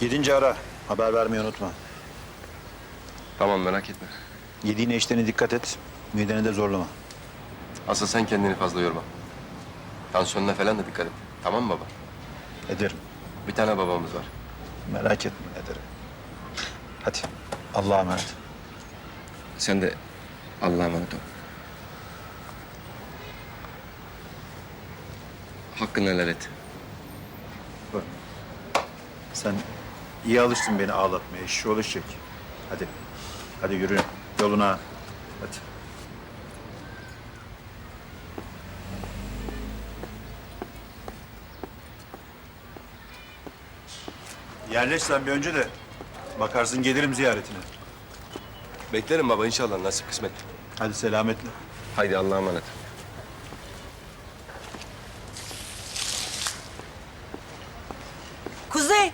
Gidince ara. Haber vermeyi unutma. Tamam merak etme. Yediğine içtiğine dikkat et. Mideni de zorlama. Asıl sen kendini fazla yorma. Tansiyonuna falan da dikkat et. Tamam mı baba? Ederim. Bir tane babamız var. Merak etme ederim. Hadi. Allah'a emanet. Sen de Allah'a emanet ol. Hakkını helal et. Sen iyi alıştın beni ağlatmaya. Şu alışacak. Hadi. Hadi yürü. Yoluna. Hadi. Yerleş sen bir önce de. Bakarsın gelirim ziyaretine. Beklerim baba inşallah nasip kısmet. Hadi selametle. Haydi Allah'a emanet. Kuzey.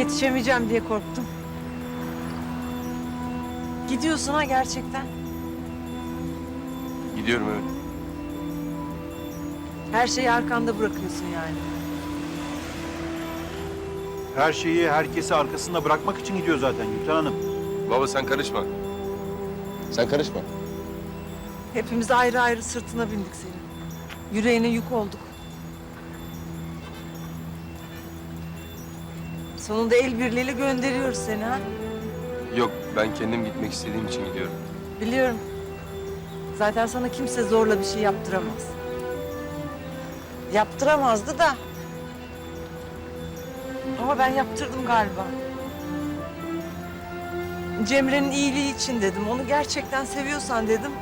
Yetişemeyeceğim diye korktum. Gidiyorsun ha gerçekten. Gidiyorum evet. Her şeyi arkanda bırakıyorsun yani. Her şeyi, herkesi arkasında bırakmak için gidiyor zaten Gülten Hanım. Baba sen karışma. Sen karışma. Hepimiz ayrı ayrı sırtına bindik senin. Yüreğine yük olduk. Sonunda el birliğiyle gönderiyoruz seni ha. Yok ben kendim gitmek istediğim için gidiyorum. Biliyorum. Zaten sana kimse zorla bir şey yaptıramaz. Yaptıramazdı da. Ama ben yaptırdım galiba. Cemre'nin iyiliği için dedim. Onu gerçekten seviyorsan dedim.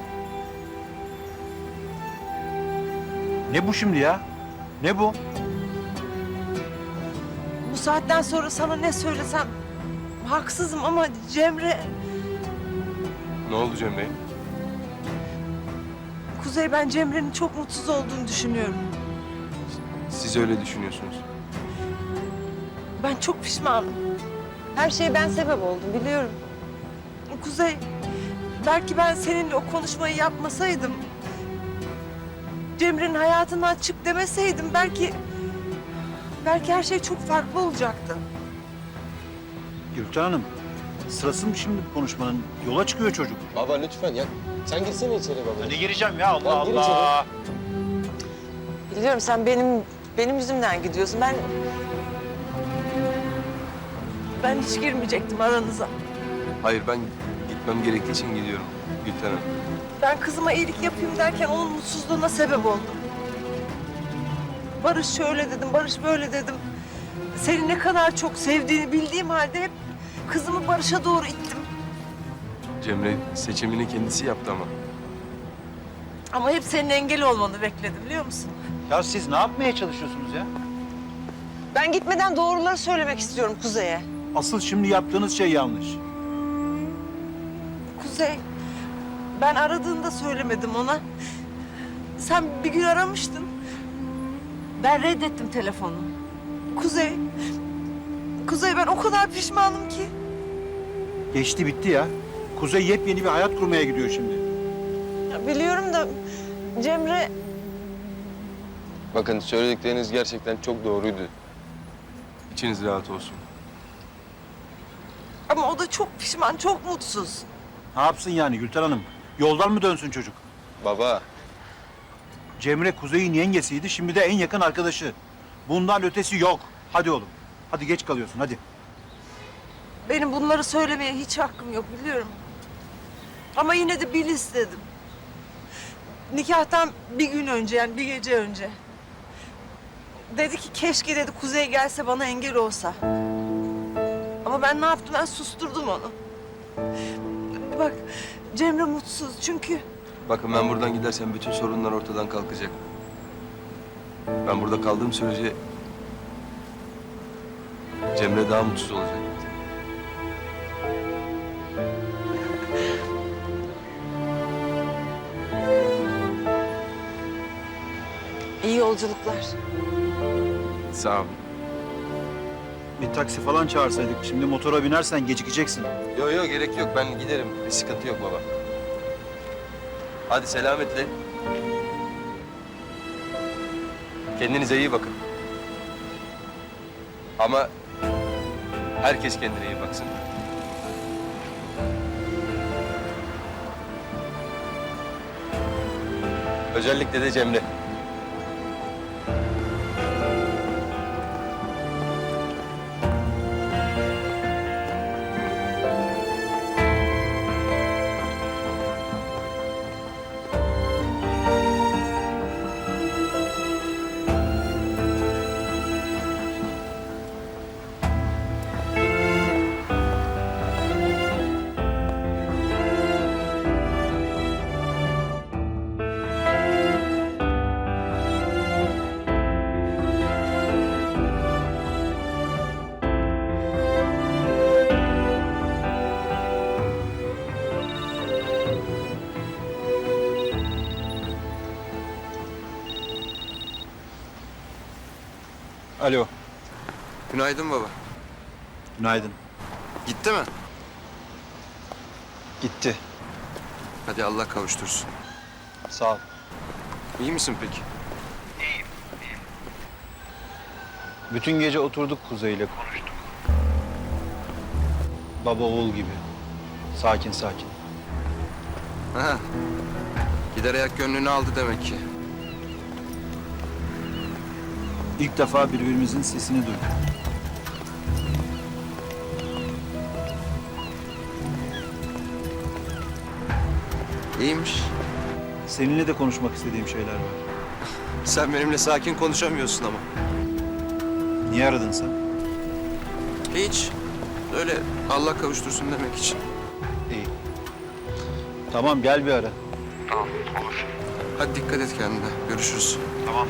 Ne bu şimdi ya? Ne bu? Saatten sonra sana ne söylesem haksızım ama Cemre, Ne oldu Cem Bey? Kuzey ben Cemre'nin çok mutsuz olduğunu düşünüyorum. Siz öyle düşünüyorsunuz. Ben çok pişmanım. Her şeye ben sebep oldum biliyorum. Kuzey, belki ben seninle o konuşmayı yapmasaydım... Cemre'nin hayatından çık demeseydim belki... Belki her şey çok farklı olacaktı. Gülten Hanım, sırası mı şimdi bu konuşmanın? Yola çıkıyor çocuk. Baba lütfen ya. Sen girsene içeri baba. Ne gireceğim ya Allah gir Allah. Biliyorum sen benim benim yüzümden gidiyorsun. Ben ben hiç girmeyecektim aranıza. Hayır ben gitmem gerektiği için gidiyorum Gülten Hanım. Ben kızıma iyilik yapayım derken onun mutsuzluğuna sebep oldum. Barış şöyle dedim, Barış böyle dedim. Seni ne kadar çok sevdiğini bildiğim halde hep kızımı Barış'a doğru ittim. Cemre seçimini kendisi yaptı ama. Ama hep senin engel olmanı bekledim biliyor musun? Ya siz ne yapmaya çalışıyorsunuz ya? Ben gitmeden doğruları söylemek istiyorum Kuzey'e. Asıl şimdi yaptığınız şey yanlış. Kuzey, ben aradığında söylemedim ona. Sen bir gün aramıştın. Ben reddettim telefonu. Kuzey, Kuzey ben o kadar pişmanım ki. Geçti bitti ya. Kuzey yepyeni bir hayat kurmaya gidiyor şimdi. Ya biliyorum da Cemre Bakın söyledikleriniz gerçekten çok doğruydu. İçiniz rahat olsun. ama o da çok pişman, çok mutsuz. Ne yapsın yani Gülten Hanım? Yoldan mı dönsün çocuk? Baba Cemre Kuzey'in yengesiydi, şimdi de en yakın arkadaşı. Bundan ötesi yok. Hadi oğlum. Hadi geç kalıyorsun, hadi. Benim bunları söylemeye hiç hakkım yok biliyorum. Ama yine de bil istedim. Nikahtan bir gün önce yani bir gece önce. Dedi ki keşke dedi Kuzey gelse bana engel olsa. Ama ben ne yaptım? Ben susturdum onu. Bak Cemre mutsuz çünkü bakın ben buradan gidersem bütün sorunlar ortadan kalkacak. Ben burada kaldığım sürece Cemre daha mutsuz olacak. iyi yolculuklar. Sağ olun. Bir taksi falan çağırsaydık. Şimdi motora binersen gecikeceksin. Yok yok gerek yok ben giderim. Bir sıkıntı yok baba. Hadi selametle. Kendinize iyi bakın. Ama herkes kendine iyi baksın. Özellikle de Cemre. Alo. Günaydın baba. Günaydın. Gitti mi? Gitti. Hadi Allah kavuştursun. Sağ ol. İyi misin peki? Bütün gece oturduk Kuzey ile konuştuk. Baba oğul gibi. Sakin sakin. Ha. Gider ayak gönlünü aldı demek ki. İlk defa birbirimizin sesini duyduk. İyiymiş. Seninle de konuşmak istediğim şeyler var. Sen benimle sakin konuşamıyorsun ama. Niye aradın sen? Hiç. Öyle Allah kavuştursun demek için. İyi. Tamam gel bir ara. Hadi dikkat et kendine. Görüşürüz. Tamam.